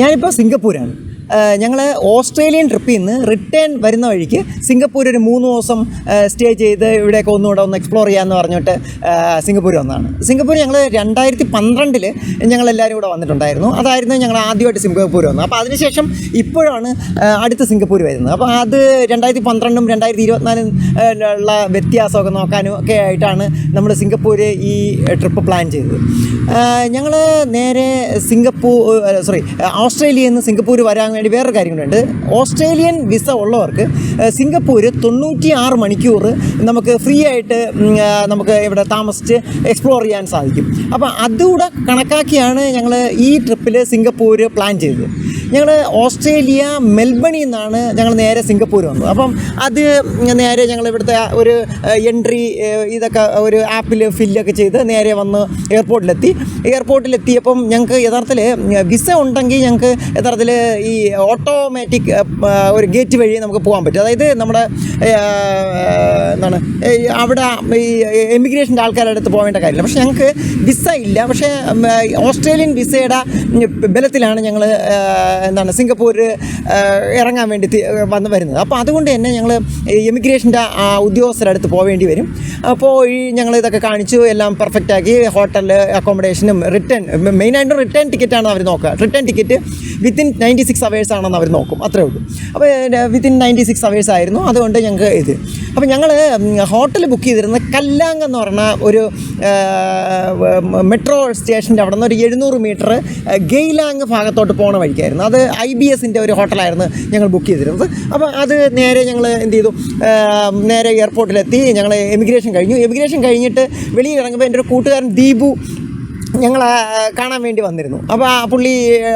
ഞാനിപ്പോൾ സിംഗപ്പൂരാണ്. ഞങ്ങൾ ഓസ്ട്രേലിയൻ ട്രിപ്പിൽ നിന്ന് റിട്ടേൺ വരുന്ന വഴിക്ക് സിംഗപ്പൂർ ഒരു മൂന്ന് ദിവസം സ്റ്റേ ചെയ്ത് ഇവിടെയൊക്കെ ഒന്നുകൂടെ ഒന്ന് എക്സ്പ്ലോർ ചെയ്യാമെന്ന് പറഞ്ഞിട്ട് സിംഗപ്പൂർ വന്നതാണ്. സിംഗപ്പൂർ ഞങ്ങൾ രണ്ടായിരത്തി പന്ത്രണ്ടിൽ ഞങ്ങളെല്ലാവരും കൂടെ വന്നിട്ടുണ്ടായിരുന്നു. അതായിരുന്നു ഞങ്ങൾ ആദ്യമായിട്ട് സിംഗപ്പൂർ വന്നത്. അപ്പോൾ അതിനുശേഷം ഇപ്പോഴാണ് അടുത്ത് സിംഗപ്പൂർ വരുന്നത്. അപ്പോൾ അത് രണ്ടായിരത്തി പന്ത്രണ്ടും രണ്ടായിരത്തി ഇരുപത്തിനാലും ഉള്ള വ്യത്യാസമൊക്കെ നോക്കാനും ഒക്കെ ആയിട്ടാണ് നമ്മൾ സിംഗപ്പൂർ ഈ ട്രിപ്പ് പ്ലാൻ ചെയ്തത്. ഞങ്ങൾ നേരെ സിംഗപ്പൂർ സോറി ഓസ്ട്രേലിയയിൽ നിന്ന് സിംഗപ്പൂർ വരാൻ വേണ്ടി വേറൊരു കാര്യം ഓസ്ട്രേലിയൻ വിസ ഉള്ളവർക്ക് സിംഗപ്പൂർ തൊണ്ണൂറ്റി ആറ് മണിക്കൂർ നമുക്ക് ഫ്രീ ആയിട്ട് നമുക്ക് ഇവിടെ താമസിച്ച് എക്സ്പ്ലോർ ചെയ്യാൻ സാധിക്കും. അപ്പോൾ അതുകൂടെ കണക്കാക്കിയാണ് ഞങ്ങൾ ഈ ട്രിപ്പിൽ സിംഗപ്പൂർ പ്ലാൻ ചെയ്തത്. ഞങ്ങൾ ഓസ്ട്രേലിയ മെൽബണിൽ നിന്നാണ് ഞങ്ങൾ നേരെ സിംഗപ്പൂർ വന്നത്. അപ്പം അത് നേരെ ഞങ്ങൾ ഇവിടുത്തെ ഒരു എൻട്രി ഇതൊക്കെ ഒരു ആപ്പിൽ ഫില്ലൊക്കെ ചെയ്ത് നേരെ വന്ന് എയർപോർട്ടിലെത്തി എയർപോർട്ടിലെത്തിയപ്പം ഞങ്ങൾക്ക് യഥാർത്ഥത്തിൽ വിസ ഉണ്ടെങ്കിൽ ഞങ്ങൾക്ക് യഥാർത്ഥത്തിൽ ഈ ഓട്ടോമാറ്റിക് ഒരു ഗേറ്റ് വഴി നമുക്ക് പോകാൻ പറ്റും. അതായത് നമ്മുടെ എന്താണ് അവിടെ ഈ എമിഗ്രേഷന്റെ ആൾക്കാരുടെ അടുത്ത് പോകേണ്ട കാര്യമില്ല. പക്ഷേ ഞങ്ങൾക്ക് വിസ ഇല്ല. പക്ഷേ ഓസ്ട്രേലിയൻ വിസയുടെ ബലത്തിലാണ് ഞങ്ങൾ എന്താണ് സിംഗപ്പൂർ ഇറങ്ങാൻ വേണ്ടി വന്ന് വരുന്നത്. അപ്പോൾ അതുകൊണ്ട് തന്നെ ഞങ്ങൾ ഉദ്യോഗസ്ഥരുടെ അടുത്ത് പോവേണ്ടി വരും. അപ്പോൾ ഞങ്ങൾ ഇതൊക്കെ കാണിച്ചു എല്ലാം പെർഫെക്റ്റാക്കി ഹോട്ടൽ അക്കോമഡേഷനും റിട്ടേൺ മെയിനായിട്ടും റിട്ടേൺ ടിക്കറ്റാണ് അവർ നോക്കുക. Return ticket within ninety six hours ആണെന്ന് അവർ നോക്കും. അത്രേ ഉള്ളൂ. അപ്പോൾ വിത്തിൻ നയന്റി സിക്സ് അവേഴ്സ് ആയിരുന്നു. അതുകൊണ്ട് ഞങ്ങൾക്ക് ഇത്. അപ്പോൾ ഞങ്ങൾ ഹോട്ടൽ ബുക്ക് ചെയ്തിരുന്നത് കല്ലാങ് എന്ന് പറഞ്ഞ ഒരു മെട്രോ സ്റ്റേഷന്റെ അവിടെ നിന്ന് ഒരു എഴുന്നൂറ് മീറ്റർ ഗെയ്ലാങ് ഭാഗത്തോട്ട് പോണ വഴിക്കായിരുന്നു. അത് ഐ ബി എസിന്റെ ഒരു ഹോട്ടലായിരുന്നു ഞങ്ങൾ ബുക്ക് ചെയ്തിരുന്നത്. അപ്പോൾ അത് നേരെ ഞങ്ങൾ എന്ത് ചെയ്തു? നേരെ എയർപോർട്ടിലെത്തി. ഞങ്ങൾ എമിഗ്രേഷൻ കഴിഞ്ഞു. എമിഗ്രേഷൻ കഴിഞ്ഞിട്ട് വെളിയിൽ ഇറങ്ങുമ്പോൾ എന്റെ ഒരു കൂട്ടുകാരൻ ദീപു ഞങ്ങൾ കാണാൻ വേണ്ടി വന്നിരുന്നു. അപ്പോൾ ആ പുള്ളി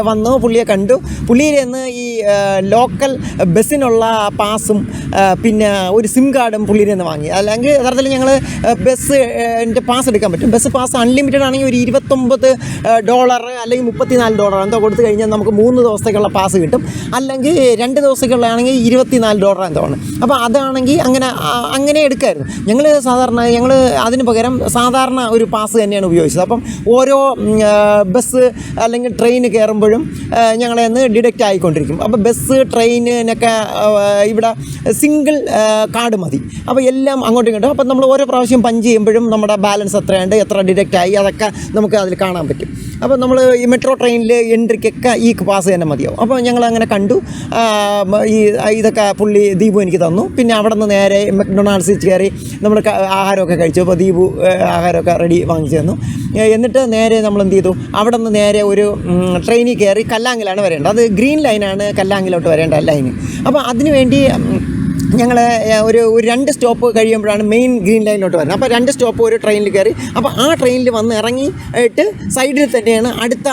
വന്നു. പുള്ളിയെ കണ്ടു. പുള്ളിയിൽ നിന്ന് ഈ ലോക്കൽ ബസ്സിനുള്ള പാസും പിന്നെ ഒരു സിം കാർഡും പുള്ളിയിൽ നിന്ന് വാങ്ങി. അല്ലെങ്കിൽ യഥാർത്ഥത്തിൽ ഞങ്ങൾ ബസ് എന്റെ പാസ് എടുക്കാൻ പറ്റും. ബസ് പാസ് അൺലിമിറ്റഡ് ആണെങ്കിൽ ഒരു ഇരുപത്തൊമ്പത് ഡോളർ അല്ലെങ്കിൽ മുപ്പത്തിനാല് ഡോളർ എന്തോ കൊടുത്തു കഴിഞ്ഞാൽ നമുക്ക് മൂന്ന് ദിവസത്തേക്കുള്ള പാസ് കിട്ടും. അല്ലെങ്കിൽ രണ്ട് ദിവസത്തേക്കുള്ളതാണെങ്കിൽ ഇരുപത്തിനാല് ഡോളർ എന്തോ ആണ്. അപ്പോൾ അതാണെങ്കിൽ അങ്ങനെ അങ്ങനെ എടുക്കായിരുന്നു. ഞങ്ങൾ സാധാരണ ഞങ്ങൾ അതിന് പകരം സാധാരണ ഒരു പാസ് തന്നെയാണ് ഉപയോഗിച്ചത്. അപ്പം ആ, ബസ് അല്ലെങ്കിൽ ട്രെയിൻ കയറുമ്പോഴും ഞങ്ങളെ ഒന്ന് ഡിഡക്റ്റ് ആയിക്കൊണ്ടിരിക്കും. അപ്പോൾ ബസ് ട്രെയിനിനൊക്കെ ഇവിടെ സിംഗിൾ കാർഡ് മതി. അപ്പോൾ എല്ലാം അങ്ങോട്ടും ഇങ്ങോട്ടും. അപ്പോൾ നമ്മൾ ഓരോ പ്രാവശ്യം പഞ്ച് ചെയ്യുമ്പോഴും നമ്മുടെ ബാലൻസ് എത്രയുണ്ട് എത്ര ഡിഡക്റ്റ് ആയി അതൊക്കെ നമുക്ക് അതിൽ കാണാൻ പറ്റും. അപ്പോൾ നമ്മൾ ഈ മെട്രോ ട്രെയിനിൽ എൻട്രിക്കൊക്കെ ഈ പാസ് തന്നെ മതിയാവും. അപ്പോൾ ഞങ്ങൾ അങ്ങനെ കണ്ടു ഈ ഇതൊക്കെ പുള്ളി ദീപു എനിക്ക് തന്നു. പിന്നെ അവിടെ നിന്ന് നേരെ മക്ഡൊണാൾഡ്സിൽ കയറി നമ്മൾ ആഹാരമൊക്കെ കഴിച്ചു. അപ്പോൾ ദീപു ആഹാരമൊക്കെ റെഡി വാങ്ങിച്ചു തന്നു. എന്നിട്ട് നേരെ നമ്മൾ എന്ത് ചെയ്തു? അവിടെ നിന്ന് നേരെ ഒരു ട്രെയിനിൽ കയറി കല്ലാങ്കിലാണ് വരേണ്ടത്. അത് ഗ്രീൻ ലൈനാണ് കല്ലാങ്കിലോട്ട് വരേണ്ട ലൈൻ അപ്പോൾ അതിനു വേണ്ടി ഉം, ഞങ്ങൾ ഒരു ഒരു രണ്ട് സ്റ്റോപ്പ് കഴിയുമ്പോഴാണ് മെയിൻ ഗ്രീൻ ലൈനിലോട്ട് വരുന്നത്. അപ്പോൾ രണ്ട് സ്റ്റോപ്പ് ഒരു ട്രെയിനിൽ കയറി അപ്പോൾ ആ ട്രെയിനിൽ വന്ന് ഇറങ്ങി ആയിട്ട് സൈഡിൽ തന്നെയാണ് അടുത്ത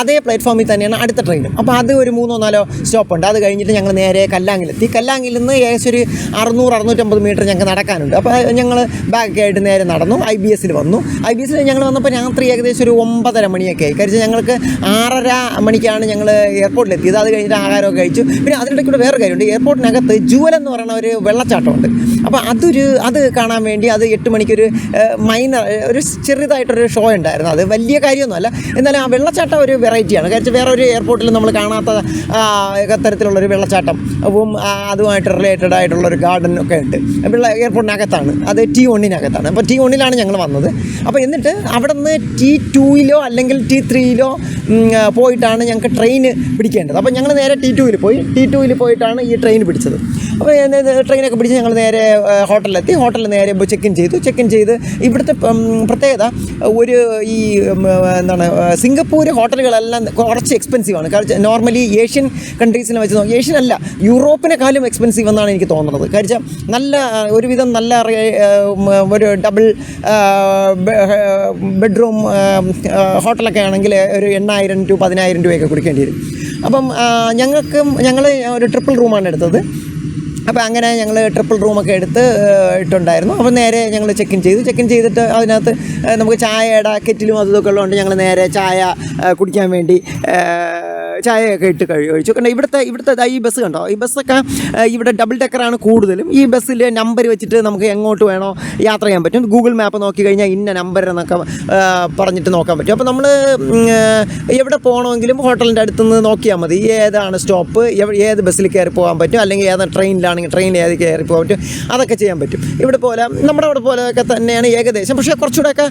അതേ പ്ലാറ്റ്ഫോമിൽ തന്നെയാണ് അടുത്ത ട്രെയിനും അപ്പോൾ അത് ഒരു മൂന്നോ നാലോ സ്റ്റോപ്പ് ഉണ്ട്. അത് കഴിഞ്ഞിട്ട് ഞങ്ങൾ നേരെ കല്ലാങ്ങിലെത്തി. കല്ലാങ്ങിൽ നിന്ന് ഏകദേശം ഒരു അറുന്നൂറ് അറുന്നൂറ്റമ്പത് മീറ്റർ ഞങ്ങൾക്ക് നടക്കാനുണ്ട്. അപ്പോൾ ഞങ്ങൾ ബാഗൊക്കെ ആയിട്ട് നേരെ നടന്നു. ഐ ബി എസിൽ വന്നു. ഐ ബി എസിൽ ഞങ്ങൾ വന്നപ്പോൾ രാത്രി ഏകദേശം ഒരു ഒമ്പതര മണിയൊക്കെ ആയി. കഴിച്ച് ഞങ്ങൾക്ക് ആറര മണിക്കാണ് ഞങ്ങൾ എയർപോർട്ടിലെത്തിയത് അത് കഴിഞ്ഞിട്ട് ആഹാരമൊക്കെ കഴിച്ചു. പിന്നെ അതിനിടയ്ക്കൂടെ വേറെ കാര്യമുണ്ട്. എയർപോർട്ടിനകത്ത് ജുവൽ എന്ന് പറയുന്ന ഒരു വെള്ളച്ചാട്ടമുണ്ട്. അപ്പോൾ അതൊരു അത് കാണാൻ വേണ്ടി അത് എട്ട് മണിക്കൊരു മൈനർ ഒരു ചെറുതായിട്ടൊരു ഷോ ഉണ്ടായിരുന്നു. അത് വലിയ കാര്യമൊന്നുമല്ല. എന്നാലും ആ വെള്ളച്ചാട്ടം ഒരു വെറൈറ്റിയാണ് കാരണം വേറെ ഒരു എയർപോർട്ടിൽ നമ്മൾ കാണാത്ത തരത്തിലുള്ളൊരു വെള്ളച്ചാട്ടം. അപ്പം അതുമായിട്ട് റിലേറ്റഡ് ആയിട്ടുള്ള ഒരു ഗാർഡൻ ഒക്കെ ഉണ്ട്. വെള്ള എയർപോർട്ടിനകത്താണ് അത് ടി ഒണ്ണിനകത്താണ് അപ്പോൾ ടി ഒണ്ണിലാണ് ഞങ്ങൾ വന്നത്. അപ്പോൾ എന്നിട്ട് അവിടെ നിന്ന് ടി ടൂയിലോ അല്ലെങ്കിൽ ടി ത്രീയിലോ പോയിട്ടാണ് ഞങ്ങൾക്ക് ട്രെയിൻ പിടിക്കേണ്ടത്. അപ്പോൾ ഞങ്ങൾ നേരെ ടി ടൂവിൽ പോയി. ടി ടൂവിൽ പോയിട്ടാണ് ഈ ട്രെയിൻ പിടിച്ചത്. അപ്പോൾ ട്രെയിനൊക്കെ പിടിച്ച് ഞങ്ങൾ നേരെ ഹോട്ടലിലെത്തി. ഹോട്ടലിൽ നേരെ ചെക്ക് ഇൻ ചെയ്തു. ചെക്ക് ഇൻ ചെയ്ത് ഇവിടുത്തെ പ്രത്യേകത ഒരു ഈ എന്താണ് സിംഗപ്പൂർ ഹോട്ടലുകളെല്ലാം കുറച്ച് എക്സ്പെൻസീവ് ആണ്. കാരണം നോർമലി ഏഷ്യൻ കൺട്രീസിനെ വെച്ച് നോക്കി ഏഷ്യൻ അല്ല യൂറോപ്പിനെക്കാളും എക്സ്പെൻസീവ് എന്നാണ് എനിക്ക് തോന്നുന്നത്. കാര്യം നല്ല ഒരുവിധം നല്ല ഒരു ഡബിൾ ബെഡ്റൂം ഹോട്ടലൊക്കെ ആണെങ്കിൽ ഒരു എണ്ണായിരം ടു പതിനായിരം രൂപയൊക്കെ കൊടുക്കേണ്ടി വരും. അപ്പം ഞങ്ങൾക്കും ഞങ്ങൾ ഒരു ട്രിപ്പിൾ റൂമാണ് എടുത്തത്. അപ്പോൾ അങ്ങനെ ഞങ്ങൾ ട്രിപ്പിൾ റൂമൊക്കെ എടുത്ത് ഇട്ടുണ്ടായിരുന്നു. അപ്പോൾ നേരെ ഞങ്ങൾ ചെക്ക് ഇൻ ചെയ്തു. ചെക്ക് ഇൻ ചെയ്തിട്ട് അതിനകത്ത് നമുക്ക് ചായയുടെ കെറ്റിലും അതും ഇതൊക്കെ ഉള്ളതുകൊണ്ട് ഞങ്ങൾ നേരെ ചായ കുടിക്കാൻ വേണ്ടി ചായയൊക്കെ ഇട്ട് കഴി കഴിച്ചു കണ്ടോ ഇവിടുത്തെ ഇവിടുത്തെ ഈ ബസ് കണ്ടോ? ഈ ബസ്സൊക്കെ ഇവിടെ ഡബിൾ ഡെക്കറാണ് കൂടുതലും. ഈ ബസ്സിൽ നമ്പർ വെച്ചിട്ട് നമുക്ക് എങ്ങോട്ട് വേണോ യാത്ര ചെയ്യാൻ പറ്റും. ഗൂഗിൾ മാപ്പ് നോക്കി കഴിഞ്ഞാൽ ഇന്ന നമ്പർ എന്നൊക്കെ പറഞ്ഞിട്ട് നോക്കാൻ പറ്റും. അപ്പോൾ നമ്മൾ എവിടെ പോകണമെങ്കിലും ഹോട്ടലിന്റെ അടുത്ത് നിന്ന് നോക്കിയാൽ മതി. ഏതാണ് സ്റ്റോപ്പ് ഏത് ബസ്സിൽ കയറി പോകാൻ പറ്റും അല്ലെങ്കിൽ ഏതാണ് ട്രെയിനിലാണെങ്കിൽ ട്രെയിൻ ഏത് കയറി പോകാൻ പറ്റും അതൊക്കെ ചെയ്യാൻ പറ്റും. ഇവിടെ പോലെ നമ്മുടെ അവിടെ പോലെയൊക്കെ തന്നെയാണ് ഏകദേശം. പക്ഷേ കുറച്ചുകൂടെയൊക്കെ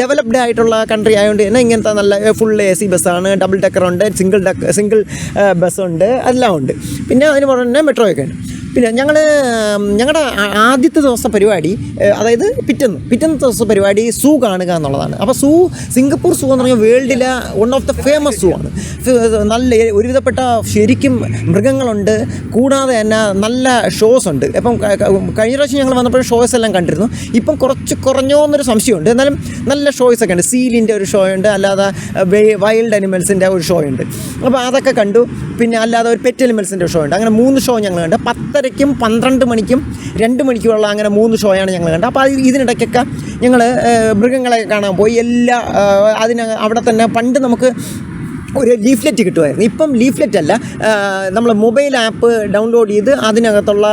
ഡെവലപ്ഡ് ആയിട്ടുള്ള കൺട്രി ആയതുകൊണ്ട് തന്നെ ഇങ്ങനത്തെ നല്ല ഫുൾ എ സി ബസ്സാണ് ഡബിൾ ഡെക്കർ ഉണ്ട് സിംഗിൾ ഡെക്ക് സിംഗിൾ ബസ്സുണ്ട് എല്ലാം ഉണ്ട്. പിന്നെ അതിന് പുറമെ മെട്രോയൊക്കെ ഉണ്ട്. പിന്നെ ഞങ്ങൾ ഞങ്ങളുടെ ആദ്യത്തെ ദിവസം പരിപാടി അതായത് പിറ്റേന്ന് പിറ്റേന്ന് ദിവസം പരിപാടി സൂ കാണുക എന്നുള്ളതാണ്. അപ്പോൾ സൂ സിംഗപ്പൂർ സൂ എന്ന് പറഞ്ഞാൽ വേൾഡിലെ one of the famous zoo ആണ്. നല്ല ഒരുവിധപ്പെട്ട ശരിക്കും മൃഗങ്ങളുണ്ട്. കൂടാതെ തന്നെ നല്ല ഷോസ് ഉണ്ട്. ഇപ്പം കഴിഞ്ഞ പ്രാവശ്യം ഞങ്ങൾ വന്നപ്പോൾ ഷോസ് എല്ലാം കണ്ടിരുന്നു. ഇപ്പം കുറച്ച് കുറഞ്ഞോ എന്നൊരു സംശയമുണ്ട്. എന്നാലും നല്ല ഷോയ്സ് ഒക്കെ ഉണ്ട്. സീലിന്റെ ഒരു ഷോ ഉണ്ട്. അല്ലാതെ വൈൽഡ് അനിമൽസിന്റെ ഒരു ഷോ ഉണ്ട്. അപ്പോൾ അതൊക്കെ കണ്ടു. പിന്നെ അല്ലാതെ ഒരു പെറ്റ് അനിമൽസിന്റെ ഷോ ഉണ്ട്. അങ്ങനെ മൂന്ന് ഷോ ഞങ്ങൾ കണ്ട്. പത്തരയ്ക്കും പന്ത്രണ്ട് മണിക്കും രണ്ട് മണിക്കുമുള്ള അങ്ങനെ മൂന്ന് ഷോയാണ് ഞങ്ങൾ കണ്ടത്. അപ്പോൾ അത് ഇതിനിടയ്ക്കൊക്കെ ഞങ്ങൾ മൃഗങ്ങളെ കാണാൻ പോയി. എല്ലാ അതിന് അവിടെ തന്നെ പണ്ട് നമുക്ക് ഒരു ലീഫ്ലെറ്റ് കിട്ടുമായിരുന്നു. ഇപ്പം ലീഫ്ലെറ്റ് അല്ല നമ്മൾ മൊബൈൽ ആപ്പ് ഡൗൺലോഡ് ചെയ്ത് അതിനകത്തുള്ള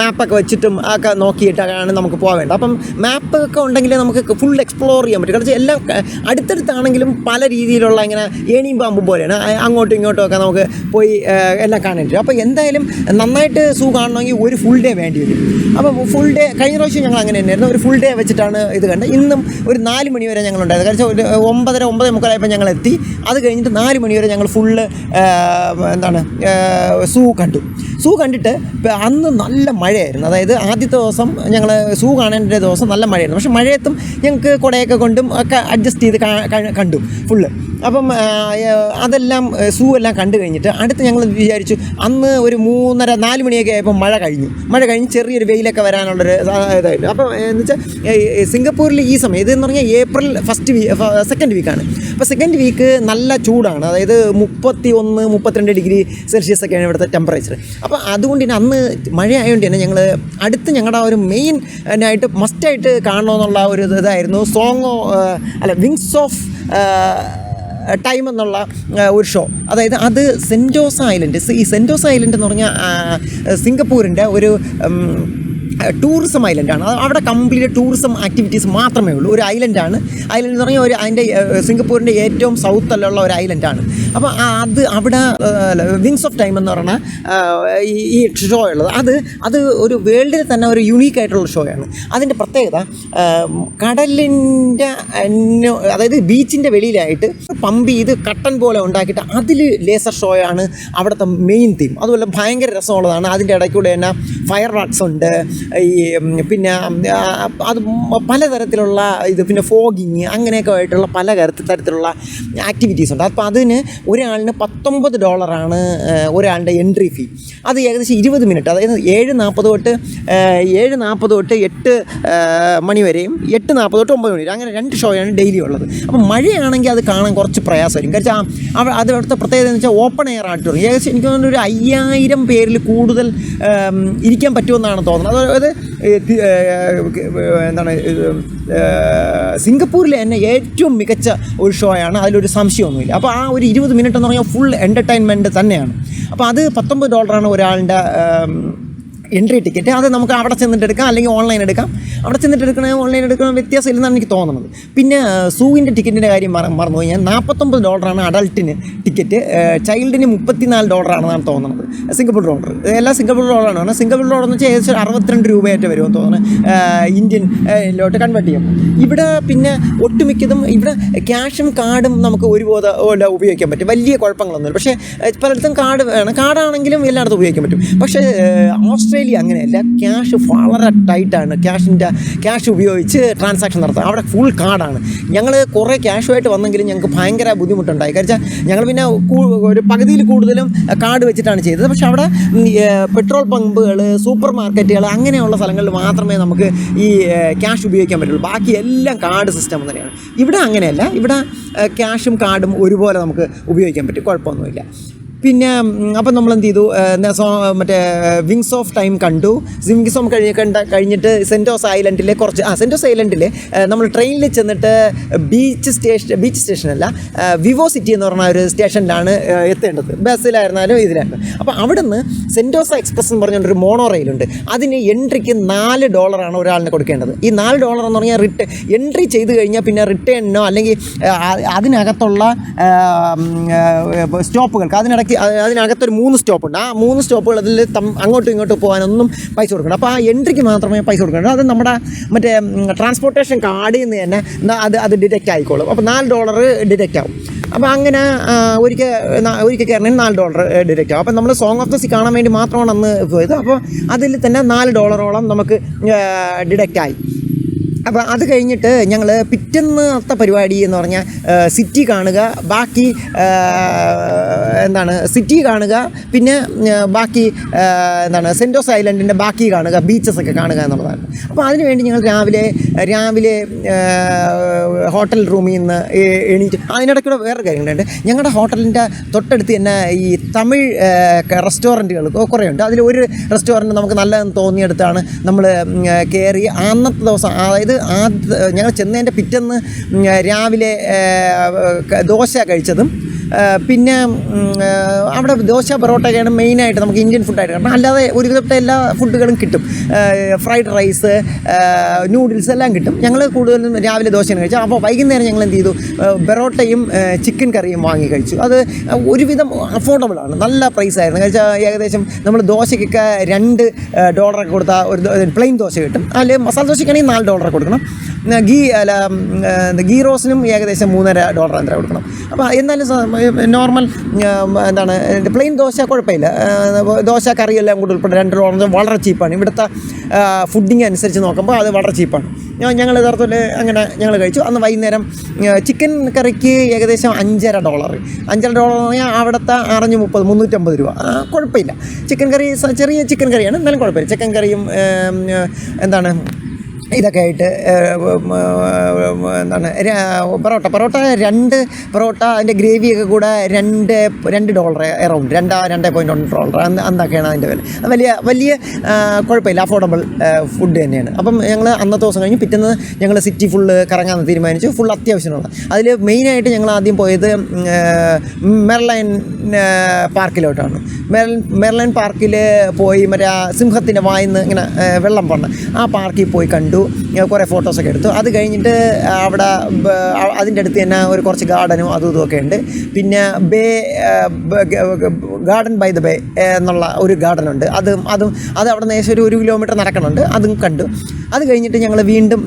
മാപ്പൊക്കെ വെച്ചിട്ടും ഒക്കെ നോക്കിയിട്ടാണ് നമുക്ക് പോകേണ്ടത് അപ്പം മാപ്പ് ഒക്കെ ഉണ്ടെങ്കിൽ നമുക്ക് ഫുൾ എക്സ്പ്ലോർ ചെയ്യാൻ പറ്റും. കാരണം എല്ലാം അടുത്തടുത്താണെങ്കിലും പല രീതിയിലുള്ള ഇങ്ങനെ ഏണിയും പാമ്പും പോലെയാണ്. അങ്ങോട്ടും ഇങ്ങോട്ടും ഒക്കെ നമുക്ക് പോയി എല്ലാം കാണേണ്ടി പറ്റും അപ്പോൾ എന്തായാലും നന്നായിട്ട് സൂ കാണണമെങ്കിൽ ഒരു ഫുൾ ഡേ വേണ്ടി വരും. അപ്പോൾ ഫുൾ ഡേ കഴിഞ്ഞ പ്രാവശ്യം ഞങ്ങൾ അങ്ങനെ തന്നെയായിരുന്നു. ഒരു ഫുൾ ഡേ വെച്ചിട്ടാണ് ഇത് കണ്ടത്. ഇന്നും ഒരു നാല് മണി വരെ ഞങ്ങളുണ്ടായത് കാരണം ഒരു ഒമ്പതര ഒമ്പത് മുക്കാലായപ്പോൾ ഞങ്ങൾ എത്തി അത് കഴിഞ്ഞിട്ട് നാല് മണിവരെ ഞങ്ങൾ ഫുള്ള് എന്താണ് സൂ കണ്ടു. സൂ കണ്ടിട്ട് അന്ന് നല്ല മഴയായിരുന്നു. അതായത് ആദ്യത്തെ ദിവസം ഞങ്ങൾ സൂ കാണേണ്ട ദിവസം നല്ല മഴയായിരുന്നു. പക്ഷേ മഴയത്തും ഞങ്ങൾക്ക് കുടയൊക്കെ കൊണ്ടും ഒക്കെ അഡ്ജസ്റ്റ് ചെയ്ത് കണ്ടു ഫുള്ള് അപ്പം അതെല്ലാം സൂ എല്ലാം കണ്ടു കഴിഞ്ഞിട്ട് അടുത്ത് ഞങ്ങൾ വിചാരിച്ചു? അന്ന് ഒരു മൂന്നര നാല് മണിയൊക്കെ ആയപ്പോൾ മഴ കഴിഞ്ഞു. മഴ കഴിഞ്ഞ് ചെറിയൊരു വെയിലൊക്കെ വരാനുള്ളൊരു ഇതായിട്ട് അപ്പോൾ എന്ന് വെച്ചാൽ സിംഗപ്പൂരിൽ ഈ സമയം ഇതെന്ന് പറഞ്ഞാൽ ഏപ്രിൽ ഫസ്റ്റ് വീ സെക്കൻഡ് വീക്കാണ്. അപ്പോൾ സെക്കൻഡ് വീക്ക് നല്ല ചൂടാണ്. അതായത് മുപ്പത്തി ഒന്ന് മുപ്പത്തിരണ്ട് ഡിഗ്രി സെൽഷ്യസ് ഒക്കെയാണ് ഇവിടുത്തെ ടെമ്പറേച്ചർ അപ്പോൾ അതുകൊണ്ട് തന്നെ അന്ന് മഴ ആയതുകൊണ്ട് തന്നെ ഞങ്ങൾ അടുത്ത് ഞങ്ങളുടെ ഒരു മെയിൻ ആയിട്ട് മസ്റ്റായിട്ട് കാണണമെന്നുള്ള ഒരു ഇതായിരുന്നു. സോങ് അല്ല വിങ്സ് ഓഫ് ടൈം എന്നുള്ള ഒരു ഷോ. അതായത് അത് സെന്റോസ് ഐലൻഡ് ഈ സെന്റോസ് ഐലൻഡ് എന്ന് പറഞ്ഞാൽ സിംഗപ്പൂരിന്റെ ഒരു ടൂറിസം ഐലൻഡാണ് അവിടെ കംപ്ലീറ്റ് ടൂറിസം ആക്ടിവിറ്റീസ് മാത്രമേ ഉള്ളൂ. ഒരു ഐലൻഡാണ് ഐലൻഡ് എന്ന് പറഞ്ഞാൽ ഒരു അതിന്റെ സിംഗപ്പൂരിന്റെ ഏറ്റവും സൗത്തിലുള്ള ഒരു ഐലൻഡാണ് അപ്പോൾ അത് അവിടെ വിങ്സ് ഓഫ് ടൈം എന്ന് പറഞ്ഞ ഈ ഷോ ഉള്ളത്. അത് അത് ഒരു വേൾഡിൽ തന്നെ ഒരു യുണീക്ക് ആയിട്ടുള്ള ഷോയാണ് അതിന്റെ പ്രത്യേകത കടലിന്റെ അതായത് ബീച്ചിന്റെ വെളിയിലായിട്ട് പമ്പ് ചെയ്ത് കട്ടൻ പോലെ ഉണ്ടാക്കിയിട്ട് അതിൽ ലേസർ ഷോയാണ് അവിടുത്തെ മെയിൻ തീം അതുപോലെ ഭയങ്കര രസമുള്ളതാണ്. അതിന്റെ ഇടയ്ക്കൂടെ തന്നെ ഫയർ വർക്ക്സ് ഉണ്ട്. ഈ പിന്നെ അത് പലതരത്തിലുള്ള ഇത് പിന്നെ ഫോഗിങ് അങ്ങനെയൊക്കെ ആയിട്ടുള്ള പല തരത്തി- തരത്തിലുള്ള ആക്ടിവിറ്റീസ് ഉണ്ട്. അപ്പോൾ അതിന് ഒരാളിന് പത്തൊമ്പത് ഡോളറാണ് ഒരാളുടെ എൻട്രി ഫീ അത് ഏകദേശം ഇരുപത് മിനിറ്റ് അതായത് ഏഴ് നാൽപ്പത് തൊട്ട് ഏഴ് നാൽപ്പത് തൊട്ട് എട്ട് മണി വരെയും എട്ട് നാൽപ്പത് തൊട്ട് ഒമ്പത് മണി അങ്ങനെ രണ്ട് ഷോയാണ് ഡെയിലി ഉള്ളത്. അപ്പം മഴയാണെങ്കിൽ അത് കാണാൻ കുറച്ച് പ്രയാസമായിരിക്കും കാരണം അവ അത് പ്രത്യേകത എന്ന് വെച്ചാൽ ഓപ്പൺ എയർ ആയിട്ട് ഏകദേശം എനിക്ക് തോന്നുന്നു ഒരു അയ്യായിരം പേരിൽ കൂടുതൽ ഇരിക്കാൻ പറ്റുമെന്നാണ് തോന്നുന്നത്. അതായത് എന്താണ് സിംഗപ്പൂരിലെ തന്നെ ഏറ്റവും മികച്ച ഒരു ഷോയാണ് അതിലൊരു സംശയമൊന്നുമില്ല. അപ്പോൾ ആ ഒരു ഇരുപത് മിനിറ്റ് എന്ന് പറഞ്ഞാൽ ഫുൾ എന്റർടൈൻമെന്റ് തന്നെയാണ്. അപ്പോൾ അത് പത്തൊമ്പത് ഡോളറാണ് ഒരാളുടെ എൻട്രി ടിക്കറ്റ് അത് നമുക്ക് അവിടെ ചെന്നിട്ട് എടുക്കാം അല്ലെങ്കിൽ ഓൺലൈൻ എടുക്കാം. അവിടെ ചെന്നിട്ട് എടുക്കണേ ഓൺലൈൻ എടുക്കണ വ്യത്യാസം ഇല്ലെന്നാണ് എനിക്ക് തോന്നുന്നത്. പിന്നെ സൂവിന്റെ ടിക്കറ്റിന്റെ കാര്യം മറ മറന്നു കഴിഞ്ഞാൽ നാൽപ്പത്തൊമ്പത് ഡോളറാണ് അഡൾട്ടിന് ടിക്കറ്റ്. ചൈൽഡിന് മുപ്പത്തിനാല് ഡോളറാണെന്നാണ് തോന്നുന്നത്. സിംഗപ്പൂർ ഡോളർ എല്ലാ സിംഗപ്പൂർ ഡോളറാണ് കാരണം സിംഗപ്പൂർ ഡോളർ എന്ന് വെച്ചാൽ ഏകദേശം അറുപത്തിരണ്ട് രൂപയായിട്ട് വരുമെന്ന് തോന്നുന്നു. ഇന്ത്യൻ ലോട്ട് കൺവേർട്ട് ചെയ്യും. ഇവിടെ പിന്നെ ഒട്ടുമിക്കതും ഇവിടെ ക്യാഷും കാർഡും നമുക്ക് ഒരുപോലെ ഉപയോഗിക്കാൻ പറ്റും. വലിയ കുഴപ്പങ്ങളൊന്നുമില്ല. പക്ഷേ പലയിടത്തും കാർഡ് വേണം. കാർഡാണെങ്കിലും എല്ലായിടത്തും ഉപയോഗിക്കാൻ പറ്റും. പക്ഷേ ഏഹ്, ഓസ്ട്രേലിയ അങ്ങനെയല്ല ക്യാഷ് വളരെ ടൈറ്റാണ് ക്യാഷിന്റെ ക്യാഷ് ഉപയോഗിച്ച് ട്രാൻസാക്ഷൻ നടത്തുക അവിടെ ഫുൾ കാർഡാണ് ഞങ്ങൾ കുറേ ക്യാഷുമായിട്ട് വന്നെങ്കിലും ഞങ്ങൾക്ക് ഭയങ്കര ബുദ്ധിമുട്ടുണ്ടായി. കാരണം ഞങ്ങൾ പിന്നെ ഒരു പകുതിയിൽ കൂടുതലും കാർഡ് വെച്ചിട്ടാണ് ചെയ്തത്. പക്ഷേ അവിടെ പെട്രോൾ പമ്പുകൾ സൂപ്പർ മാർക്കറ്റുകൾ അങ്ങനെയുള്ള സ്ഥലങ്ങളിൽ മാത്രമേ നമുക്ക് ഈ ക്യാഷ് ഉപയോഗിക്കാൻ പറ്റുള്ളൂ. ബാക്കി എല്ലാം കാർഡ് സിസ്റ്റം തന്നെയാണ്. ഇവിടെ അങ്ങനെയല്ല. ഇവിടെ ക്യാഷും കാർഡും ഒരുപോലെ നമുക്ക് ഉപയോഗിക്കാൻ പറ്റും. കുഴപ്പമൊന്നുമില്ല. പിന്നെ അപ്പം നമ്മൾ എന്ത് ചെയ്തു മറ്റേ വിങ്സ് ഓഫ് ടൈം കണ്ടു. വിങ്സ് ഓഫ് കഴിഞ്ഞ് കണ്ട കഴിഞ്ഞിട്ട് സെന്റോസ് ഐലൻഡിലെ കുറച്ച് ആ സെന്റോസ് ഐലൻഡിൽ നമ്മൾ ട്രെയിനിൽ ചെന്നിട്ട് ബീച്ച് സ്റ്റേഷൻ ബീച്ച് സ്റ്റേഷനല്ല വിവോ സിറ്റി എന്ന് പറഞ്ഞ ഒരു സ്റ്റേഷനിലാണ് എത്തേണ്ടത്. ബസ്സിലായിരുന്നാലും ഇതിലായിരുന്നു. അപ്പോൾ അവിടെ നിന്ന് സെന്റോസ എക്സ്പ്രസ് എന്ന് പറഞ്ഞൊരു മോണോ റെയിലുണ്ട് അതിന് എൻട്രിക്ക് നാല് ഡോളറാണ് ഒരാളിന് കൊടുക്കേണ്ടത്. ഈ നാല് ഡോളർ എന്ന് പറഞ്ഞാൽ റിട്ടേ എൻട്രി ചെയ്ത് കഴിഞ്ഞാൽ പിന്നെ റിട്ടേണിനോ അല്ലെങ്കിൽ അതിനകത്തുള്ള സ്റ്റോപ്പുകൾക്ക് അതിനിടയ്ക്ക് അതിനകത്തൊരു മൂന്ന് സ്റ്റോപ്പുണ്ട്. ആ മൂന്ന് സ്റ്റോപ്പുകൾ അതിൽ അങ്ങോട്ടും ഇങ്ങോട്ടും പോകാനൊന്നും പൈസ കൊടുക്കണം അപ്പോൾ ആ എൻട്രിക്ക് മാത്രമേ പൈസ കൊടുക്കണം അത് നമ്മുടെ മറ്റേ ട്രാൻസ്പോർട്ടേഷൻ കാർഡിൽ നിന്ന് തന്നെ അത് അത് ഡിറ്റക്റ്റ് ആയിക്കോളും. അപ്പോൾ നാല് ഡോളർ ഡിറ്റക്റ്റ് ആവും. അപ്പോൾ അങ്ങനെ ഒരിക്കൽ ഒരിക്കൽ കയറണമെങ്കിൽ നാല് ഡോളർ ഡിഡക്റ്റ് ആവും. അപ്പോൾ നമ്മൾ സോങ് ഓഫ് ദ സി കാണാൻ വേണ്ടി മാത്രമാണ് അന്ന് പോയത്. അപ്പോൾ അതിൽ തന്നെ നാല് ഡോളറോളം നമുക്ക് ഡിഡക്റ്റ് ആയി. അപ്പോൾ അത് കഴിഞ്ഞിട്ട് ഞങ്ങൾ പിറ്റന്നത്തെ പരിപാടി എന്ന് പറഞ്ഞാൽ സിറ്റി കാണുക ബാക്കി എന്താണ് സിറ്റി കാണുക പിന്നെ ബാക്കി എന്താണ് സെന്റോസ് ഐലൻഡിന്റെ ബാക്കി കാണുക ബീച്ചസ് ഒക്കെ കാണുക എന്നുള്ളതാണ്. അപ്പോൾ അതിനുവേണ്ടി ഞങ്ങൾ രാവിലെ രാവിലെ ഹോട്ടൽ റൂമിൽ നിന്ന് എണീറ്റ് അതിനിടയ്ക്കൂടെ വേറെ കാര്യങ്ങളുണ്ട്. ഞങ്ങളുടെ ഹോട്ടലിന്റെ തൊട്ടടുത്ത് തന്നെ ഈ തമിഴ് റെസ്റ്റോറന്റുകൾ കുറേ ഉണ്ട് അതിൽ ഒരു റെസ്റ്റോറന്റ് നമുക്ക് നല്ലതെന്ന് തോന്നിയെടുത്താണ് നമ്മൾ കയറി അന്നത്തെ ദിവസം അതായത് ആ ഞങ്ങൾ ചെന്നതിന്റെ പിറ്റേന്ന് രാവിലെ ദോശ കഴിച്ചതും. പിന്നെ അവിടെ ദോശ പൊറോട്ടയൊക്കെയാണ് മെയിനായിട്ട് നമുക്ക് ഇന്ത്യൻ ഫുഡായിട്ട് കാരണം അല്ലാതെ ഒരുവിധപ്പെട്ട എല്ലാ ഫുഡുകളും കിട്ടും. ഫ്രൈഡ് റൈസ് നൂഡിൽസ് എല്ലാം കിട്ടും. ഞങ്ങൾ കൂടുതലും രാവിലെ ദോശയാണ് കഴിച്ചത്. അപ്പോൾ വൈകുന്നേരം ഞങ്ങൾ എന്ത് ചെയ്തു? ബെറോട്ടയും ചിക്കൻ കറിയും വാങ്ങി കഴിച്ചു. അത് ഒരുവിധം അഫോർഡബിൾ ആണ്. നല്ല പ്രൈസ് ആയിരുന്നു. കഴിച്ചാൽ ഏകദേശം നമ്മൾ ദോശയ്ക്കൊക്കെ രണ്ട് ഡോളറൊക്കെ കൊടുത്താൽ ഒരു പ്ലെയിൻ ദോശ കിട്ടും. അല്ലെങ്കിൽ മസാല ദോശയ്ക്കാണെങ്കിൽ നാല് ഡോളറൊക്കെ കൊടുക്കണം. ഗീ അല്ല ഗീ റോസിനും ഏകദേശം മൂന്നര ഡോളർ അത്ര കൊടുക്കണം. അപ്പോൾ എന്നാലും നോർമൽ എന്താണ് പ്ലെയിൻ ദോശ കുഴപ്പമില്ല. ദോശ കറിയെല്ലാം കൂടി ഉൾപ്പെടെ രണ്ട് ഡോളർ വളരെ ചീപ്പാണ് ഇവിടുത്തെ ഫുഡിങ് അനുസരിച്ച് നോക്കുമ്പോൾ അത് വളരെ ചീപ്പാണ് ഞങ്ങൾ യഥാർത്ഥത്തിൽ അങ്ങനെ ഞങ്ങൾ കഴിച്ചു. അന്ന് വൈകുന്നേരം ചിക്കൻ കറിക്ക് ഏകദേശം അഞ്ചര ഡോളർ. അഞ്ചര ഡോളർ എന്ന് പറഞ്ഞാൽ അവിടുത്തെ അറഞ്ഞ് മുപ്പത് മുന്നൂറ്റമ്പത് രൂപ. കുഴപ്പമില്ല. ചിക്കൻ കറി ചെറിയ ചിക്കൻ കറിയാണ് എന്നാലും കുഴപ്പമില്ല. ചിക്കൻ കറിയും എന്താണ് ഇതൊക്കെ ആയിട്ട് എന്താണ് പൊറോട്ട പൊറോട്ട രണ്ട് പൊറോട്ട അതിന്റെ ഗ്രേവിയൊക്കെ കൂടെ രണ്ട് രണ്ട് ഡോളർ എറൗണ്ട് രണ്ടാ രണ്ട് പോയിന്റ് ഒന്ന് ഡോളർ അന്ന് അന്നൊക്കെയാണ് അതിന്റെ വില. വലിയ വലിയ കുഴപ്പമില്ല അഫോർഡബിൾ ഫുഡ് തന്നെയാണ്. അപ്പം ഞങ്ങൾ അന്നത്തെ ദിവസം കഴിഞ്ഞ് പിറ്റേന്ന് ഞങ്ങൾ സിറ്റി ഫുള്ള് കറങ്ങാൻ തീരുമാനിച്ചു ഫുൾ അത്യാവശ്യമുള്ള അതിൽ മെയിനായിട്ട് ഞങ്ങൾ ആദ്യം പോയത് മെർലൈൻ പാർക്കിലോട്ടാണ്. മെർ മെർലൈൻ പാർക്കിൽ പോയി മറ്റേ സിംഹത്തിന്റെ വായിന്ന് ഇങ്ങനെ വെള്ളം പോണ ആ പാർക്കിൽ പോയി കണ്ടു. ആ, കുറേ ഫോട്ടോസൊക്കെ എടുത്തു. അത് കഴിഞ്ഞിട്ട് അവിടെ അതിന്റെ അടുത്ത് തന്നെ ഒരു കുറച്ച് ഗാർഡനും അതും ഇതുമൊക്കെ ഉണ്ട്. പിന്നെ bay garden by the bay എന്നുള്ള ഒരു ഗാർഡൻ ഉണ്ട്. അതും അതും അത് അവിടെ നിന്ന് ഏകദേശം ഒരു ഒരു കിലോമീറ്റർ നടക്കണുണ്ട്. അതും കണ്ടു. അത് കഴിഞ്ഞിട്ട് ഞങ്ങൾ വീണ്ടും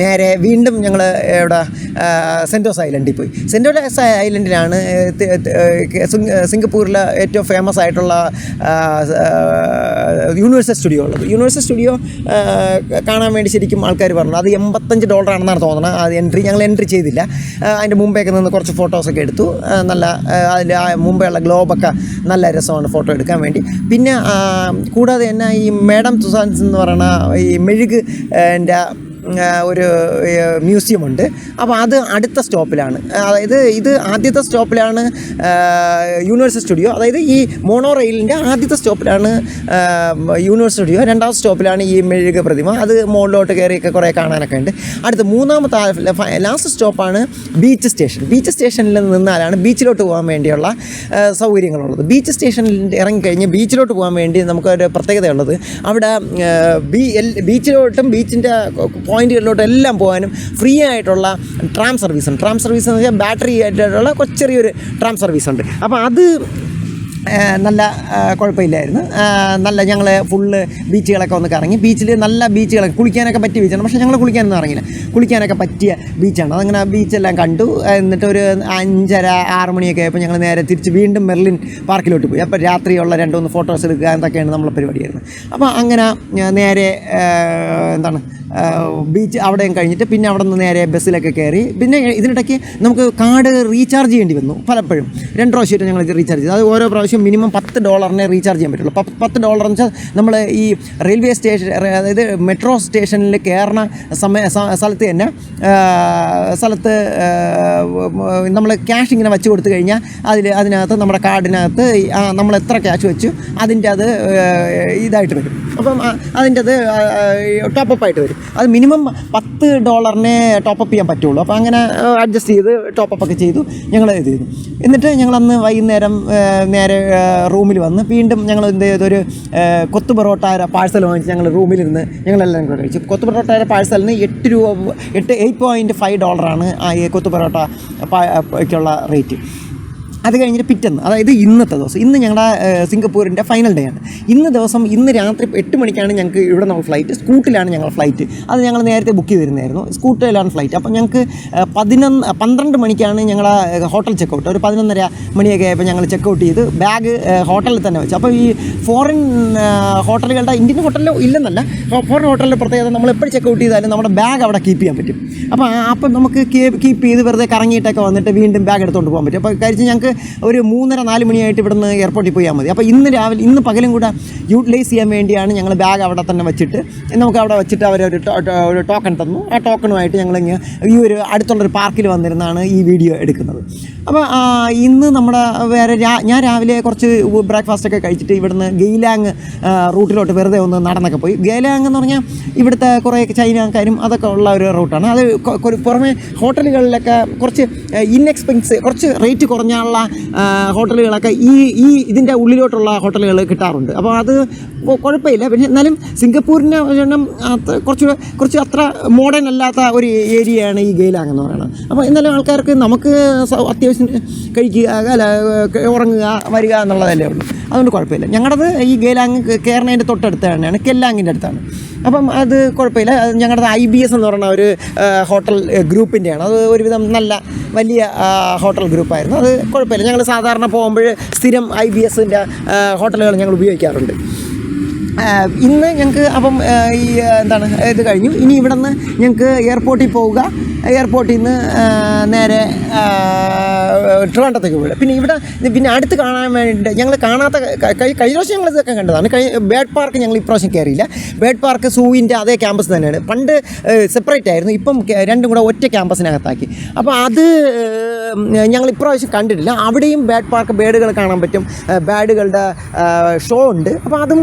നേരെ വീണ്ടും ഞങ്ങൾ ഇവിടെ സെന്റോസ് ഐലൻഡിൽ പോയി. സെന്റോസ് ഐലൻഡിലാണ് സിംഗപ്പൂരിലെ ഏറ്റവും ഫേമസ് ആയിട്ടുള്ള യൂണിവേഴ്സൽ സ്റ്റുഡിയോ ഉള്ളത്. യൂണിവേഴ്സൽ സ്റ്റുഡിയോ കാണാൻ വേണ്ടി ശരിക്കും ആൾക്കാർ പറഞ്ഞു. അത് എൺപത്തഞ്ച് ഡോളർ ആണെന്നാണ് തോന്നുന്നത് അത് എൻട്രി ഞങ്ങൾ എൻട്രി ചെയ്തില്ല. അതിന്റെ മുമ്പേക്ക് നിന്ന് കുറച്ച് ഫോട്ടോസൊക്കെ എടുത്തു. നല്ല അതിൽ ആ ഉള്ള ഗ്ലോബൊക്കെ നല്ല രസമാണ് ഫോട്ടോ എടുക്കാൻ വേണ്ടി. പിന്നെ കൂടാതെ തന്നെ ഈ മേഡം തുസാൻസ് എന്ന് പറയുന്ന ഈ മെഴുക് എന്റെ ഒരു മ്യൂസിയം ഉണ്ട്. അപ്പോൾ അത് അടുത്ത സ്റ്റോപ്പിലാണ്. അതായത് ഇത് ആദ്യത്തെ സ്റ്റോപ്പിലാണ് യൂണിവേഴ്സൽ സ്റ്റുഡിയോ. അതായത് ഈ മോണോ റെയിലിന്റെ ആദ്യത്തെ സ്റ്റോപ്പിലാണ് യൂണിവേഴ്സൽ സ്റ്റുഡിയോ. രണ്ടാമത്തെ സ്റ്റോപ്പിലാണ് ഈ മെഴുക പ്രതിമ. അത് മുകളിലോട്ട് കയറിയൊക്കെ കുറേ കാണാനൊക്കെ ഉണ്ട്. അടുത്ത മൂന്നാമത്തെ ലാസ്റ്റ് സ്റ്റോപ്പാണ് ബീച്ച് സ്റ്റേഷൻ. ബീച്ച് സ്റ്റേഷനിൽ നിന്നാലാണ് ബീച്ചിലോട്ട് പോകാൻ വേണ്ടിയുള്ള സൗകര്യങ്ങളുള്ളത്. ബീച്ച് സ്റ്റേഷനിൽ ഇറങ്ങിക്കഴിഞ്ഞ് ബീച്ചിലോട്ട് പോകാൻ വേണ്ടി നമുക്കൊരു പ്രത്യേകതയുള്ളത്. അവിടെ ബീച്ചിലോട്ടും ബീച്ചിന്റെ പോയിന്റുകളിലോട്ടും എല്ലാം പോകാനും ഫ്രീ ആയിട്ടുള്ള ട്രാം സർവീസ് ഉണ്ട്. ട്രാം സർവീസ് എന്ന് വെച്ചാൽ ബാറ്ററി ആയിട്ടുള്ള ചെറിയൊരു ട്രാം സർവീസ് ഉണ്ട്. അപ്പോൾ അത് നല്ല കുഴപ്പമില്ലായിരുന്നു. നല്ല ഞങ്ങൾ ഫുള്ള് ബീച്ചുകളൊക്കെ ഒന്ന് കറങ്ങി. ബീച്ചിൽ നല്ല ബീച്ചുകളൊക്കെ കുളിക്കാനൊക്കെ പറ്റിയ ബീച്ചാണ്. പക്ഷേ ഞങ്ങൾ കുളിക്കാനൊന്നും ഇറങ്ങില്ല കുളിക്കാനൊക്കെ പറ്റിയ ബീച്ചാണ്. അതങ്ങനെ ബീച്ചെല്ലാം കണ്ടു. എന്നിട്ട് ഒരു അഞ്ചര ആറ് മണിയൊക്കെ ആയപ്പോൾ ഞങ്ങൾ നേരെ തിരിച്ച് വീണ്ടും മെർലിൻ പാർക്കിലോട്ട് പോയി. അപ്പോൾ രാത്രിയുള്ള രണ്ട് മൂന്ന് ഫോട്ടോസ് എടുക്കുക എന്തൊക്കെയാണ് നമ്മളെ പരിപാടിയായിരുന്നു. അപ്പോൾ അങ്ങനെ നേരെ എന്താണ് ബീച്ച് അവിടെയും കഴിഞ്ഞിട്ട് പിന്നെ അവിടെ നിന്ന് നേരെ ബസ്സിലൊക്കെ കയറി. പിന്നെ ഇതിനിടയ്ക്ക് നമുക്ക് കാർഡ് റീചാർജ് ചെയ്യേണ്ടി വന്നു പലപ്പോഴും. രണ്ട് പ്രാവശ്യമായിട്ട് ഞങ്ങൾ റീചാർജ് ചെയ്തു. അത് ഓരോ പ്രാവശ്യം അത്യാവശ്യം മിനിമം പത്ത് ഡോളറിനെ റീചാർജ് ചെയ്യാൻ പറ്റുള്ളൂ. പത്ത് ഡോളർ എന്ന് വെച്ചാൽ നമ്മൾ ഈ റെയിൽവേ സ്റ്റേഷൻ അതായത് മെട്രോ സ്റ്റേഷനിൽ കയറുന്ന സമയ സ്ഥലത്ത് തന്നെ സ്ഥലത്ത് നമ്മൾ ക്യാഷ് ഇങ്ങനെ വെച്ച് കൊടുത്തു കഴിഞ്ഞാൽ അതിൽ അതിനകത്ത് നമ്മുടെ കാർഡിനകത്ത് നമ്മൾ എത്ര ക്യാഷ് വെച്ചു അതിന്റെ അത് ഇതായിട്ട് വരും. അപ്പം ആ, അതിന്റെ അത് ടോപ്പപ്പ് ആയിട്ട് വരും. അത് മിനിമം പത്ത് ഡോളറിനെ ടോപ്പപ്പ് ചെയ്യാൻ പറ്റുള്ളൂ. അപ്പോൾ അങ്ങനെ അഡ്ജസ്റ്റ് ചെയ്ത് ടോപ്പപ്പ് ഒക്കെ ചെയ്തു. ഞങ്ങൾ ഇത് ചെയ്തു. എന്നിട്ട് ഞങ്ങളന്ന് വൈകുന്നേരം നേരെ റൂമിൽ വന്ന് വീണ്ടും ഞങ്ങൾ എന്ത് ചെയ്തൊരു കൊത്തു പൊറോട്ട പാഴ്സൽ വാങ്ങിച്ച് ഞങ്ങൾ റൂമിലിരുന്ന് ഞങ്ങളെല്ലാം കൂടെ കഴിച്ചു. കൊത്തു പൊറോട്ടയുടെ പാഴ്സലിന് എട്ട് രൂപ എട്ട് എയ്റ്റ് പോയിന്റ് ഫൈവ് ഡോളറാണ് ആ കൊത്തു പൊറോട്ട ക്കുള്ള റേറ്റ്. അത് കഴിഞ്ഞിട്ട് പിറ്റേന്ന് അതായത് ഇന്നത്തെ ദിവസം. ഇന്ന് ഞങ്ങളുടെ സിംഗപ്പൂരിന്റെ ഫൈനൽ ഡേ ആണ്. ഇന്ന് ദിവസം ഇന്ന് രാത്രി എട്ട് മണിക്കാണ് ഞങ്ങൾക്ക് ഇവിടെ നമ്മൾ ഫ്ലൈറ്റ് സ്കൂട്ടിലാണ് ഞങ്ങൾ ഫ്ലൈറ്റ് അത് ഞങ്ങൾ നേരത്തെ ബുക്ക് ചെയ്തിരുന്നായിരുന്നു. സ്കൂട്ടിലാണ് ഫ്ലൈറ്റ് അപ്പോൾ ഞങ്ങൾക്ക് പതിനൊന്ന് പന്ത്രണ്ട് മണിക്കാണ് ഞങ്ങളുടെ ഹോട്ടൽ ചെക്കൗട്ട് ഒരു പതിനൊന്നര മണിയൊക്കെ ആയപ്പോൾ ഞങ്ങൾ ചെക്കൗട്ട് ചെയ്ത് ബാഗ് ഹോട്ടലിൽ തന്നെ വെച്ചു. അപ്പോൾ ഈ ഫോറിൻ ഹോട്ടലുകളുടെ ഇന്ത്യൻ ഹോട്ടലിലോ ഇല്ലെന്നല്ല ഫോറിൻ ഹോട്ടലിന്റെ പ്രത്യേകത നമ്മൾ എപ്പോഴും ചെക്കൗട്ട് ചെയ്താലും നമ്മുടെ ബാഗ് അവിടെ കീപ്പ് ചെയ്യാൻ പറ്റും. അപ്പോൾ അപ്പം നമുക്ക് കീപ്പ് ചെയ്ത് വെറുതെ കറങ്ങിയിട്ടൊക്കെ വന്നിട്ട് വീണ്ടും ബാഗ് എടുത്തുകൊണ്ട് പോകാൻ പറ്റും. അപ്പോൾ കഴിച്ച് ഞങ്ങൾക്ക് ഒരു മൂന്നര നാല് മണിയായിട്ട് ഇവിടുന്ന് എയർപോർട്ടിൽ പോയാൽ മതി. അപ്പോൾ ഇന്ന് രാവിലെ ഇന്ന് പകലും കൂടെ യൂട്ടിലൈസ് ചെയ്യാൻ വേണ്ടിയാണ് ഞങ്ങൾ ബാഗ് അവിടെ തന്നെ വെച്ചിട്ട്. നമുക്ക് അവിടെ വെച്ചിട്ട് ടോ- ടോ- ഒരു ടോക്കൺ തന്നു. ആ ടോക്കണുമായിട്ട് ഞങ്ങൾ ഈ ഒരു അടുത്തുള്ളൊരു പാർക്കിൽ വന്നിരുന്നാണ് ഈ വീഡിയോ എടുക്കുന്നത്. അപ്പോൾ ഇന്ന് നമ്മുടെ വേറെ ഞാൻ രാവിലെ കുറച്ച് ബ്രേക്ക്ഫാസ്റ്റ് ഒക്കെ കഴിച്ചിട്ട് ഇവിടുന്ന് ഗെയിലാങ് റൂട്ടിലോട്ട് വെറുതെ ഒന്ന് നടന്നൊക്കെ പോയി. ഗെയിലാങ് എന്ന് പറഞ്ഞാൽ ഇവിടുത്തെ കുറേ ചൈനക്കാരും അതൊക്കെ ഉള്ള ഒരു റൂട്ടാണ്. അത് പുറമേ ഹോട്ടലുകളിലൊക്കെ കുറച്ച് ഇൻഎക്സ്പെൻസ് കുറച്ച് റേറ്റ് കുറഞ്ഞുള്ള ഹോട്ടലുകളൊക്കെ ഈ ഈ ഇതിന്റെ ഉള്ളിലോട്ടുള്ള ഹോട്ടലുകൾ കിട്ടാറുണ്ട്. അപ്പോൾ അത് കുഴപ്പമില്ല. പിന്നെ എന്നാലും സിംഗപ്പൂരിന്റെ എണ്ണം കുറച്ച് കുറച്ച് അത്ര മോഡേൺ അല്ലാത്ത ഒരു ഏരിയയാണ് ഈ ഗെയിലാങ് എന്ന് പറയുന്നത്. അപ്പോൾ എന്നാലും ആൾക്കാർക്ക് നമുക്ക് അത്യാവശ്യം കഴിക്കുക അല്ല ഉറങ്ങുക വരിക എന്നുള്ളതല്ലേ ഉള്ളൂ. അതുകൊണ്ട് കുഴപ്പമില്ല. ഞങ്ങളുടെ ഈ ഗേലാങ് കേരളേന്റെ തൊട്ടടുത്ത് തന്നെയാണ് കെല്ലാങ്ങിന്റെ അടുത്താണ്. അപ്പം അത് കുഴപ്പമില്ല. ഞങ്ങളുടെ ഐ ബി എസ് എന്ന് പറയുന്ന ഒരു ഹോട്ടൽ ഗ്രൂപ്പിന്റെയാണ് അത് ഒരുവിധം നല്ല വലിയ ഹോട്ടൽ ഗ്രൂപ്പായിരുന്നു. അത് കുഴപ്പമില്ല. ഞങ്ങൾ സാധാരണ പോകുമ്പോൾ സ്ഥിരം ഐ ബി എസിന്റെ ഹോട്ടലുകൾ ഞങ്ങൾ ഉപയോഗിക്കാറുണ്ട്. ഇന്ന് ഞങ്ങൾക്ക് അപ്പം ഈ എന്താണ് ഇത് കഴിഞ്ഞു. ഇനി ഇവിടെ നിന്ന് ഞങ്ങൾക്ക് എയർപോർട്ടിൽ പോവുക. എയർപോർട്ടിൽ നിന്ന് നേരെ ട്രിവാൻഡത്തേക്ക് പോവുക. പിന്നെ ഇവിടെ പിന്നെ അടുത്ത് കാണാൻ വേണ്ടിയിട്ട് ഞങ്ങൾ കാണാത്ത കഴിഞ്ഞ പ്രാവശ്യം ഞങ്ങൾ ഇതൊക്കെ കണ്ടതാണ്. കഴി ബേഡ് പാർക്ക് ഞങ്ങൾ ഇപ്രാവശ്യം കയറിയില്ല ബേഡ് പാർക്ക് സൂവിന്റെ അതേ ക്യാമ്പസ് തന്നെയാണ്. പണ്ട് സെപ്പറേറ്റ് ആയിരുന്നു. ഇപ്പം രണ്ടും കൂടെ ഒറ്റ ക്യാമ്പസിനകത്താക്കി. അപ്പോൾ അത് ഞങ്ങൾ ഇപ്രാവശ്യം കണ്ടിട്ടില്ല. അവിടെയും ബാഡ് പാർക്ക് ബേഡുകൾ കാണാൻ പറ്റും. ബേഡുകളുടെ ഷോ ഉണ്ട്. അപ്പോൾ അതും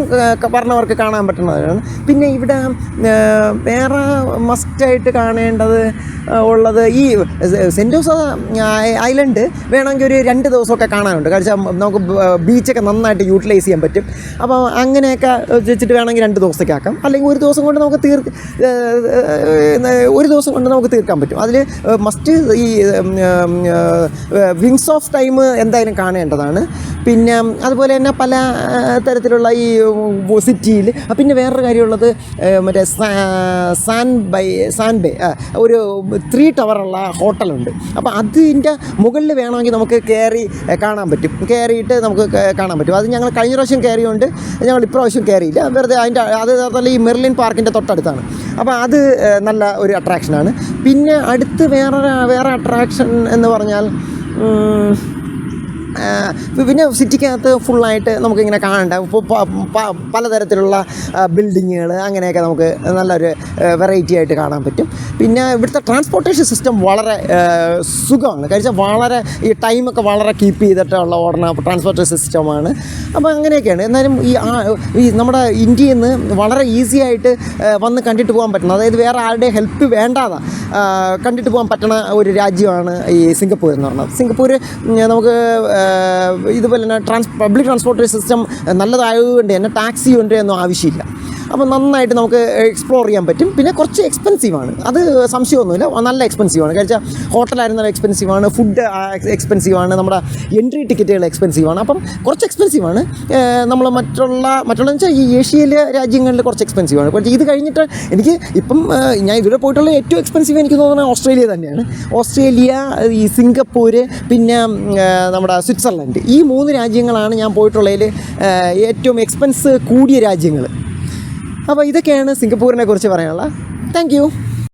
പറഞ്ഞവർക്ക് കാണാൻ പറ്റുന്നതാണ്. പിന്നെ ഇവിടെ വേറെ മസ്റ്റായിട്ട് കാണേണ്ടത് ഉള്ളത് ഈ സെന്റോസ ഐലൻഡ് വേണമെങ്കിൽ ഒരു രണ്ട് ദിവസമൊക്കെ കാണാനുണ്ട്. കഴിച്ചാൽ നമുക്ക് ബീച്ചൊക്കെ നന്നായിട്ട് യൂട്ടിലൈസ് ചെയ്യാൻ പറ്റും. അപ്പോൾ അങ്ങനെയൊക്കെ വെച്ചിട്ട് വേണമെങ്കിൽ രണ്ട് ദിവസത്തേക്ക് ആക്കാം. അല്ലെങ്കിൽ ഒരു ദിവസം കൊണ്ട് നമുക്ക് തീർ ഒരു ദിവസം കൊണ്ട് നമുക്ക് തീർക്കാൻ പറ്റും. അതിൽ മസ്റ്റ് ഈ വിങ്സ് ഓഫ് ടൈം എന്തായാലും കാണേണ്ടതാണ്. പിന്നെ അതുപോലെ തന്നെ പല തരത്തിലുള്ള ഈ സിറ്റിയിൽ പിന്നെ വേറൊരു കാര്യമുള്ളത് മറ്റേ സാൻ ബൈ സാൻ ബേ ഒരു ത്രീ ടവറുള്ള ഹോട്ടലുണ്ട്. അപ്പോൾ അതിന്റെ മുകളിൽ വേണമെങ്കിൽ നമുക്ക് കയറി കാണാൻ പറ്റും. കയറിയിട്ട് നമുക്ക് കാണാൻ പറ്റും. അത് ഞങ്ങൾ കഴിഞ്ഞ പ്രാവശ്യം കയറിയുണ്ട് ഞങ്ങൾ ഇപ്രാവശ്യം കയറിയില്ല വെറുതെ അതിന്റെ അത് അതുപോലെ ഈ മെർലിൻ പാർക്കിന്റെ തൊട്ടടുത്താണ്. അപ്പോൾ അത് നല്ല ഒരു അട്രാക്ഷനാണ് പിന്നെ അടുത്ത് വേറെ വേറെ അട്രാക്ഷൻ എന്ന് പറഞ്ഞാൽ ഉം, ആ, പിന്നെ സിറ്റിക്കകത്ത് ഫുള്ളായിട്ട് നമുക്കിങ്ങനെ കാണണ്ട. ഇപ്പോൾ പലതരത്തിലുള്ള ബിൽഡിങ്ങുകൾ അങ്ങനെയൊക്കെ നമുക്ക് നല്ലൊരു വെറൈറ്റി ആയിട്ട് കാണാൻ പറ്റും. പിന്നെ ഇവിടുത്തെ ട്രാൻസ്പോർട്ടേഷൻ സിസ്റ്റം വളരെ സുഖമാണ്. കഴിച്ചാൽ വളരെ ഈ ടൈമൊക്കെ വളരെ കീപ്പ് ചെയ്തിട്ടുള്ള ഓടണ ട്രാൻസ്പോർട്ടേഷൻ സിസ്റ്റമാണ് അപ്പോൾ അങ്ങനെയൊക്കെയാണ്. എന്നാലും ഈ ഈ നമ്മുടെ ഇന്ത്യയിൽ നിന്ന് വളരെ ഈസി ആയിട്ട് വന്ന് കണ്ടിട്ട് പോകാൻ പറ്റണം. അതായത് വേറെ ആരുടെ ഹെൽപ്പ് വേണ്ടാതെ. കണ്ടിട്ട് പോകാൻ പറ്റണ ഒരു രാജ്യമാണ് ഈ സിംഗപ്പൂർ എന്ന് പറയുന്നത് സിംഗപ്പൂർ നമുക്ക് ഇതുപോലെ തന്നെ ട്രാൻസ് പബ്ലിക് ട്രാൻസ്പോർട്ടേഷൻ സിസ്റ്റം നല്ലതായതുകൊണ്ട് തന്നെ ടാക്സി ഉണ്ട് ഒന്നും ആവശ്യമില്ല. അപ്പോൾ നന്നായിട്ട് നമുക്ക് എക്സ്പ്ലോർ ചെയ്യാൻ പറ്റും. പിന്നെ കുറച്ച് എക്സ്പെൻസീവാണ് അത് സംശയമൊന്നുമില്ല. നല്ല എക്സ്പെൻസീവാണ് കഴിച്ചാൽ ഹോട്ടലായിരുന്നാലും എക്സ്പെൻസീവാണ് ഫുഡ് എക്സ്പെൻസീവാണ് നമ്മുടെ എൻട്രി ടിക്കറ്റുകൾ എക്സ്പെൻസീവാണ് അപ്പം കുറച്ച് എക്സ്പെൻസീവാണ് നമ്മൾ മറ്റുള്ള മറ്റുള്ള വെച്ചാൽ ഈ ഏഷ്യയിലെ രാജ്യങ്ങളിൽ കുറച്ച് എക്സ്പെൻസീവാണ് പക്ഷേ ഇത് കഴിഞ്ഞിട്ട് എനിക്ക് ഇപ്പം ഞാൻ ഇതുവരെ പോയിട്ടുള്ള ഏറ്റവും എക്സ്പെൻസീവ് എനിക്ക് തോന്നുന്നത് ഓസ്ട്രേലിയ തന്നെയാണ്. ഓസ്ട്രേലിയ ഈ സിംഗപ്പൂർ പിന്നെ നമ്മുടെ സ്വിറ്റ്സർലൻഡ്. ഈ മൂന്ന് രാജ്യങ്ങളാണ് ഞാൻ പോയിട്ടുള്ളതിൽ ഏറ്റവും എക്സ്പെൻസ് കൂടിയ രാജ്യങ്ങൾ അപ്പോൾ ഇതൊക്കെയാണ് സിംഗപ്പൂരിനെ കുറിച്ച് പറയാനുള്ളത്. താങ്ക്